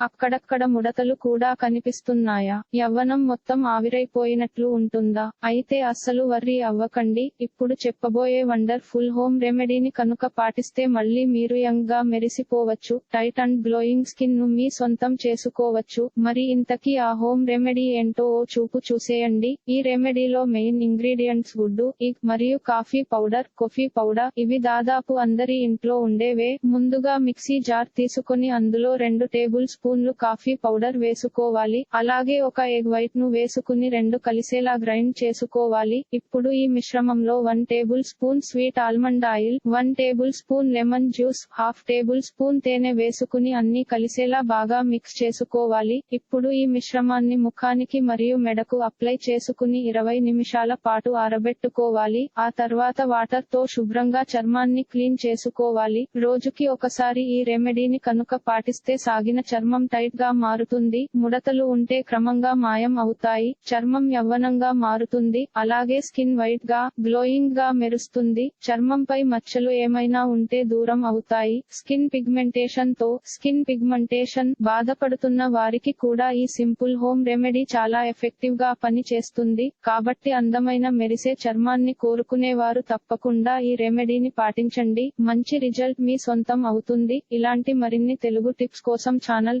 అక్కడక్కడ ముడతలు కూడా కనిపిస్తున్నాయా? యవ్వనం మొత్తం ఆవిరైపోయినట్లు ఉంటుందా? అయితే అస్సలు వర్రీ అవ్వకండి. ఇప్పుడు చెప్పబోయే వండర్ఫుల్ హోమ్ రెమెడీని కనుక పాటిస్తే మళ్ళీ మీరు యంగ్గా మెరిసిపోవచ్చు. టైట్ అండ్ గ్లోయింగ్ స్కిన్ను మీ సొంతం చేసుకోవచ్చు. మరి ఇంతకీ ఆ హోమ్ రెమెడీ ఏంటో ఓ చూపు చూసేయండి. ఈ రెమెడీలో మెయిన్ ఇంగ్రీడియంట్స్ గుడ్డు ఇగ్ మరియు కాఫీ పౌడర్ కాఫీ పౌడర్. ఇవి దాదాపు అందరి ఇంట్లో ఉండేవే. ముందుగా మిక్సీ జార్ తీసుకొని అందులో రెండు టేబుల్స్ స్పూన్లు కాఫీ పౌడర్ వేసుకోవాలి. అలాగే ఒక ఎగ్ వైట్ను వేసుకుని రెండు కలిసేలా గ్రైండ్ చేసుకోవాలి. ఇప్పుడు ఈ మిశ్రమంలో one tablespoon sweet almond oil one tablespoon lemon juice half tablespoon తేనె వేసుకుని అన్ని కలిసేలా బాగా మిక్స్ చేసుకోవాలి. ఇప్పుడు ఈ మిశ్రమాన్ని ముఖానికి మరియు మెడకు అప్లై చేసుకుని ఇరవై నిమిషాల పాటు ఆరబెట్టుకోవాలి. ఆ తర్వాత వాటర్తో శుభ్రంగా చర్మాన్ని క్లీన్ చేసుకోవాలి. రోజుకి ఒకసారి ఈ రెమెడీని కనుక పాటిస్తే సాగిన చర్మం టైట్గా మారుతుంది ముడతలు ఉంటే క్రమంగా మాయం అవుతాయి చర్మం యవ్వనంగా మారుతుంది అలాగే స్కిన్ వైట్గా గ్లోయింగ్గా మెరుస్తుంది చర్మంపై మచ్చలు ఏమైనా ఉంటే దూరం అవుతాయి. స్కిన్ పిగ్మెంటేషన్తో స్కిన్ పిగ్మెంటేషన్ బాధపడుతున్న వారికి కూడా ఈ సింపుల్ హోమ్ రెమెడీ చాలా ఎఫెక్టివ్గా పని చేస్తుంది కాబట్టి అందమైన మెరిసే చర్మాన్ని కోరుకునేవారు తప్పకుండా ఈ రెమెడీని పాటించండి. మంచి రిజల్ట్ మీ సొంతం అవుతుంది. ఇలాంటి మరిన్ని తెలుగు టిప్స్ కోసం ఛానల్